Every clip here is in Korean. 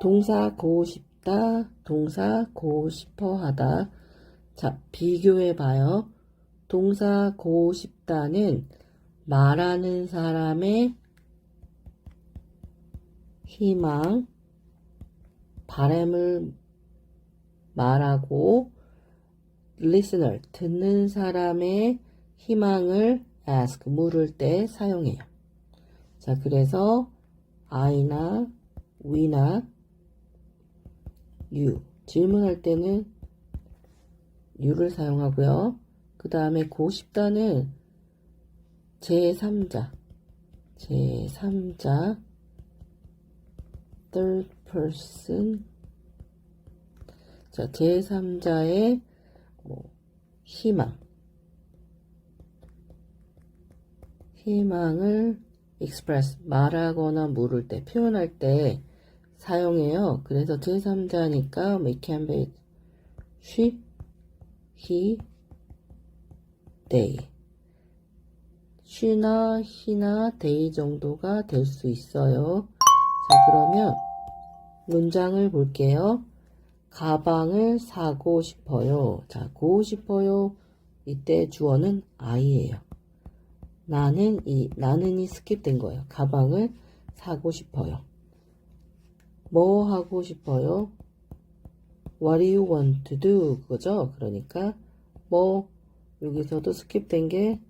동사 고 싶다, 동사 고 싶어 하다. 자, 비교해 봐요. 동사 고 싶다는 말하는 사람의 희망, 바람을 말하고 listener, 듣는 사람의 희망을 ask, 물을 때 사용해요. 자, 그래서 I나 we나 you 질문할 때는 you를 사용하고요. 그 다음에 고싶다는 제3자. 제3자. third person. 자 제3자의 뭐, 희망. 희망을 express 말하거나 물을 때 표현할 때 사용해요. 그래서 제3자니까 we can be she, he, they. she나 he나 they 정도가 될 수 있어요. 자, 그러면 문장을 볼게요. 가방을 사고 싶어요. 자, 고 싶어요. 이때 주어는 I예요. 나는 이 나는 이 스킵된 거예요. 가방을 사고 싶어요. 뭐 하고 싶어요? What do you want to do? 그거죠. 그러니까 뭐 여기서도 스킵된 게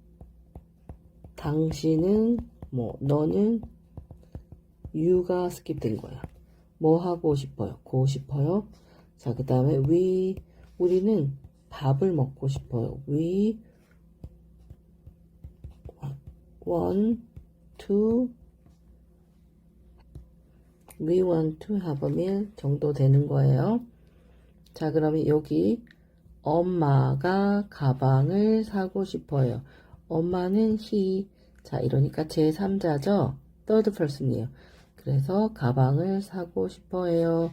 당신은 뭐 너는 you가 스킵된 거야. 뭐 하고 싶어요? 고 싶어요? 자, 그 다음에 we 우리는 밥을 먹고 싶어요. we want to we want to have a meal 정도 되는 거예요. 자, 그러면 여기 엄마가 가방을 사고 싶어요. 엄마는 he. 자, 이러니까 제3자죠. third person이에요. 그래서 가방을 사고 싶어 해요.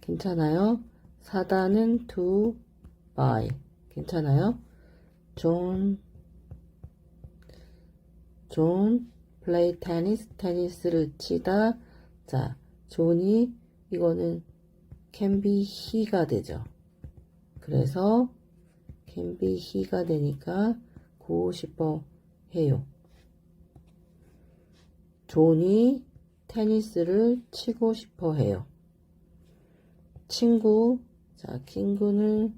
괜찮아요? 사다는 to buy. 괜찮아요? 존, 존, play tennis, 테니스를 치다. 자, 존이, 이거는 can be he가 되죠. 그래서 can be he가 되니까 고 싶어 해요. 존이 테니스를 치고 싶어 해요. 친구, 자, 친구는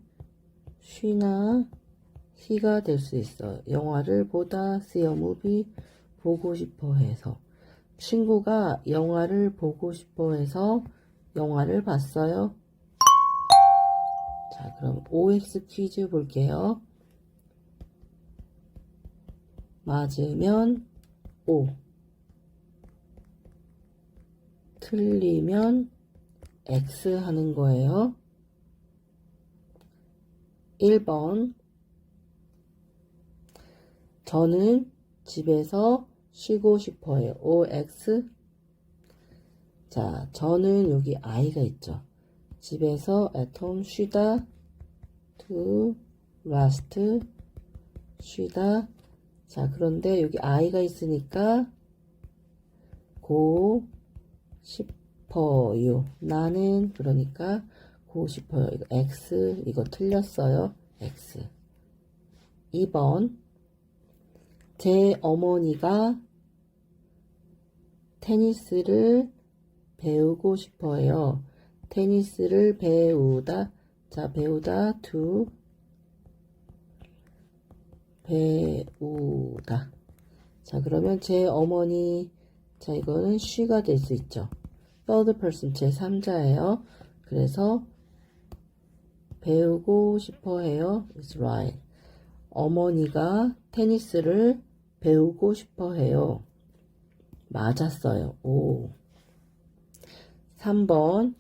쉬나 히가 될 수 있어요. 영화를 보다 a movie 보고 싶어 해서 친구가 영화를 보고 싶어 해서 영화를 봤어요. 자, 그럼 OX 퀴즈 볼게요. 맞으면 O. 틀리면 X 하는 거예요. 1번. 저는 집에서 쉬고 싶어요. OX. 자, 저는 여기 I가 있죠. 집에서 at home 쉬다. to rest. 쉬다. 자, 그런데 여기 I가 있으니까 고 싶어요. 나는 그러니까 고 싶어요. 이거 X 이거 틀렸어요. X. 2번 제 어머니가 테니스를 배우고 싶어요. 테니스를 배우다. 자, 배우다 to 배우다. 자, 그러면 제 어머니 자, 이거는 she가 될 수 있죠. third person 제 3자예요. 그래서 배우고 싶어 해요. is right. 어머니가 테니스를 배우고 싶어 해요. 맞았어요. 오. 3번.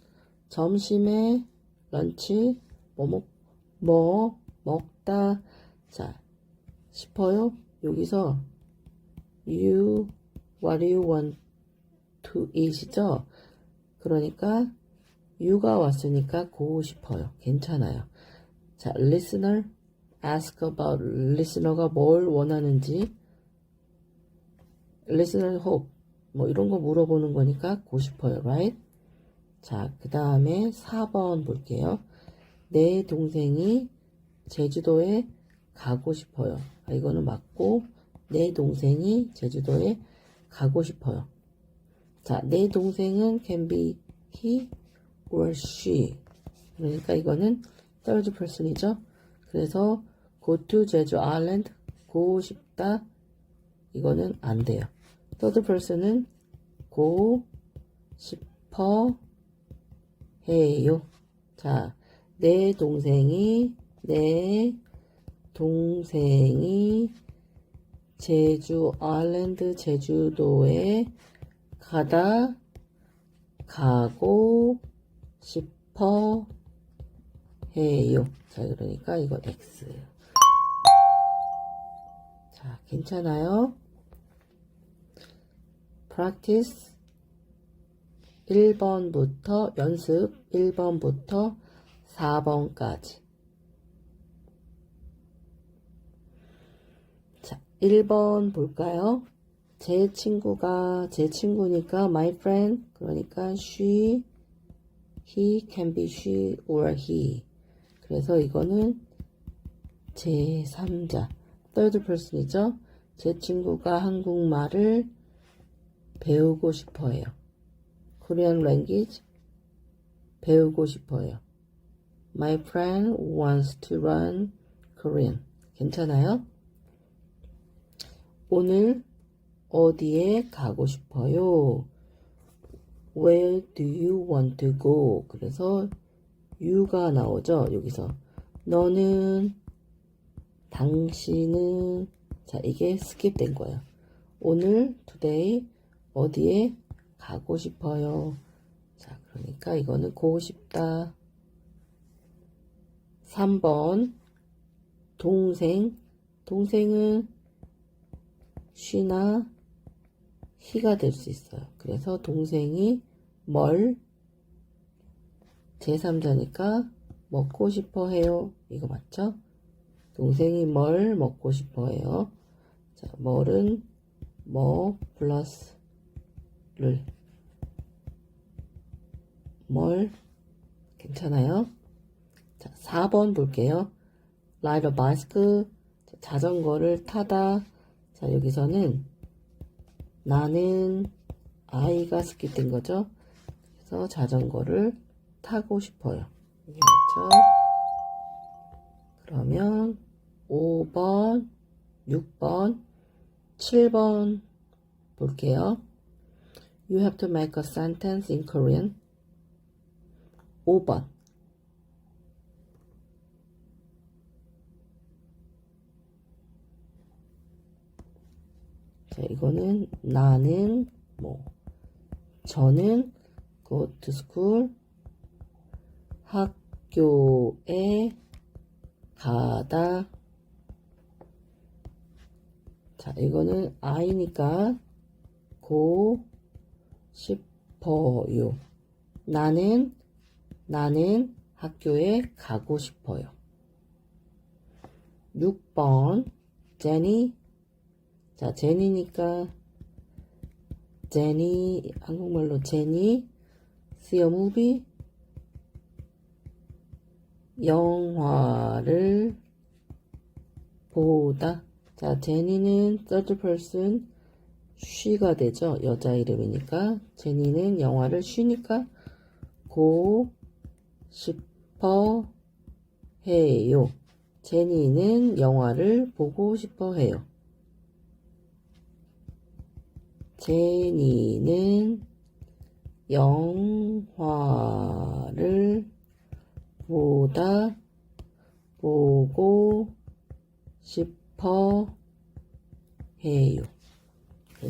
점심에 런치 뭐 먹, 뭐 먹다. 자, 싶어요. 여기서 you what do you want to eat이죠. 그러니까 you가 왔으니까 고 싶어요. 괜찮아요. 자, listener ask about listener가 뭘 원하는지 listener hope 뭐 이런 거 물어보는 거니까 고 싶어요. right? 자, 그 다음에 4번 볼게요. 내 동생이 제주도에 가고 싶어요. 아, 이거는 맞고, 내 동생이 제주도에 가고 싶어요. 자, 내 동생은 can be he or she. 그러니까 이거는 third person이죠. 그래서 go to 제주 island, go 싶다. 이거는 안 돼요. Third person은 go 싶어 해요. 자, 내 동생이, 내 동생이 제주 아일랜드 제주도에 가다 가고 싶어 해요. 자, 그러니까 이거 X. 자, 괜찮아요? Practice 1번부터 연습 1번부터 4번까지. 자, 1번 볼까요? 제 친구가 제 친구니까 my friend 그러니까 she he can be she or he 그래서 이거는 제 3자 third person이죠. 제 친구가 한국말을 배우고 싶어해요. Korean language 배우고 싶어요. My friend wants to learn Korean. 괜찮아요? 오늘 어디에 가고 싶어요? Where do you want to go? 그래서 you가 나오죠. 여기서 너는 당신은 자 이게 스킵된 거예요. 오늘 today 어디에 가고 싶어요. 자 그러니까 이거는 고고 싶다. 3번 동생 동생은 쉬나 희가 될 수 있어요. 그래서 동생이 뭘 제3자니까 먹고 싶어 해요. 이거 맞죠? 동생이 뭘 먹고 싶어 해요. 자, 뭘은 뭐 플러스 를 뭘 괜찮아요? 자, 4번 볼게요. ride a bicycle 자, 자전거를 타다 자, 여기서는 나는 아이가 스킵된 거죠. 그래서 자전거를 타고 싶어요. 이게 맞죠? 그러면 5번, 6번, 7번 볼게요. You have to make a sentence in Korean. 5번. 자, 이거는 나는 뭐 저는 go to school 학교에 가다 자, 이거는 I니까 고 싶어요. 나는 나는 학교에 가고 싶어요. 6번 제니. 자, 제니니까 제니 한국말로 제니. see movie 영화를 보다. 자, 제니는 third person she가 되죠. 여자 이름이니까 제니는 영화를 쉬니까 고 싶어 해요. 제니는 영화를 보고 싶어 해요. 제니는 영화를 보다 보고 싶어 해요.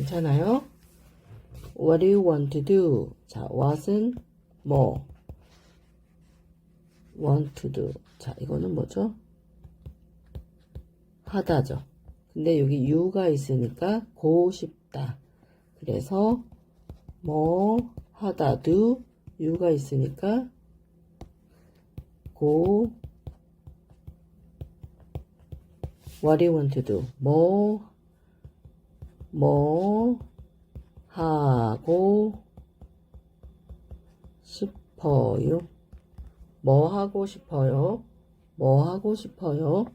괜찮아요? What do you want to do? 자, what은 뭐? want to do. 자, 이거는 뭐죠? 하다죠. 근데 여기 you가 있으니까 고 싶다. 그래서 뭐 하다 do you가 있으니까 go what do you want to do 뭐 뭐 하고 싶어요? 뭐 하고 싶어요? 뭐 하고 싶어요?